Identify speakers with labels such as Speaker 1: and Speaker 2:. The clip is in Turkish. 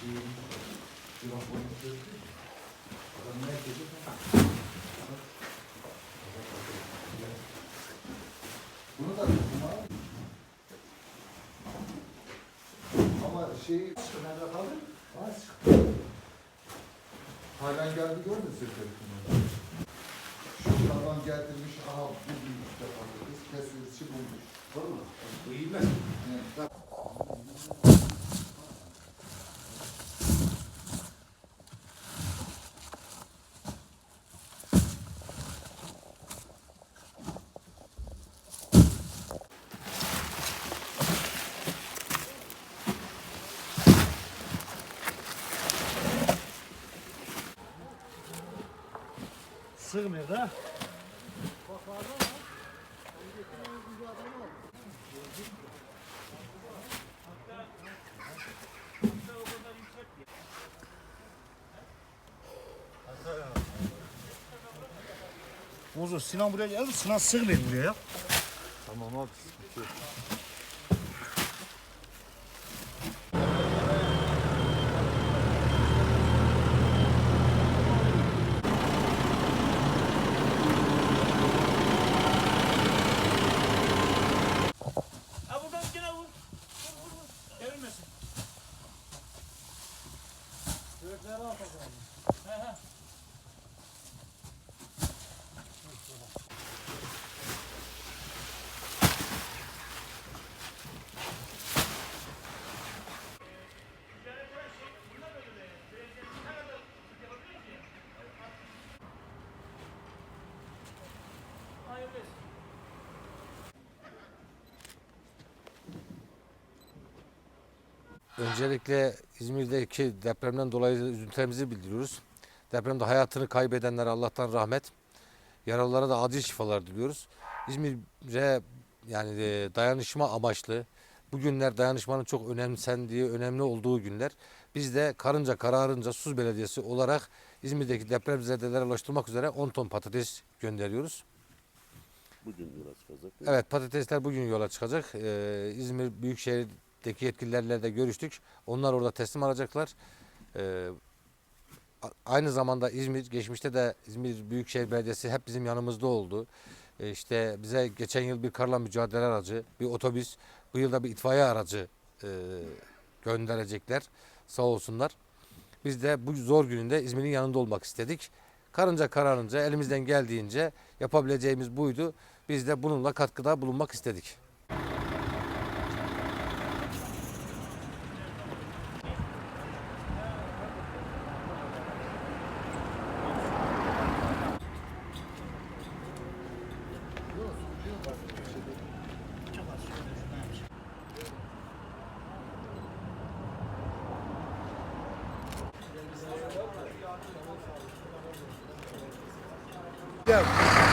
Speaker 1: 지금 이거 보는 그 어떤 날 기준 생각. Ama şey nerede kaldı? Az. Halen geldi gördün sekreterini. Şu adam getirmiş, aha bu büyükte patates kesilisi bulmuş. Doğru mu?
Speaker 2: Bu iyi mi?
Speaker 1: Evet.
Speaker 3: Sığmıyor da. Bozo Sinan buraya geldi. Sinan sığmıyor buraya ya.
Speaker 2: Tamam abi.
Speaker 3: Gökleri atacağım. He he.
Speaker 4: Öncelikle İzmir'deki depremden dolayı üzüntülerimizi bildiriyoruz. Depremde hayatını kaybedenlere Allah'tan rahmet, yaralılara da acil şifalar diliyoruz. İzmir'e yani e, dayanışma amaçlı, bu günler dayanışmanın çok önemsendiği, önemli olduğu günler. Biz de karınca kararınca Suz Belediyesi olarak İzmir'deki depremzedelere ulaştırmak üzere 10 ton patates gönderiyoruz.
Speaker 5: Bugün yola çıkacak.
Speaker 4: Evet patatesler bugün yola çıkacak. Ee, İzmir Büyükşehir'deki yetkililerle de görüştük. Onlar orada teslim alacaklar. Ee, aynı zamanda İzmir, geçmişte de İzmir Büyükşehir Belediyesi hep bizim yanımızda oldu. Ee, işte bize geçen yıl bir karla mücadele aracı, bir otobüs, bu yılda bir itfaiye aracı e, gönderecekler. Sağ olsunlar. Biz de bu zor gününde İzmir'in yanında olmak istedik. Karınca kararınca elimizden geldiğince yapabileceğimiz buydu. Biz de bununla katkıda bulunmak istedik.
Speaker 1: Go.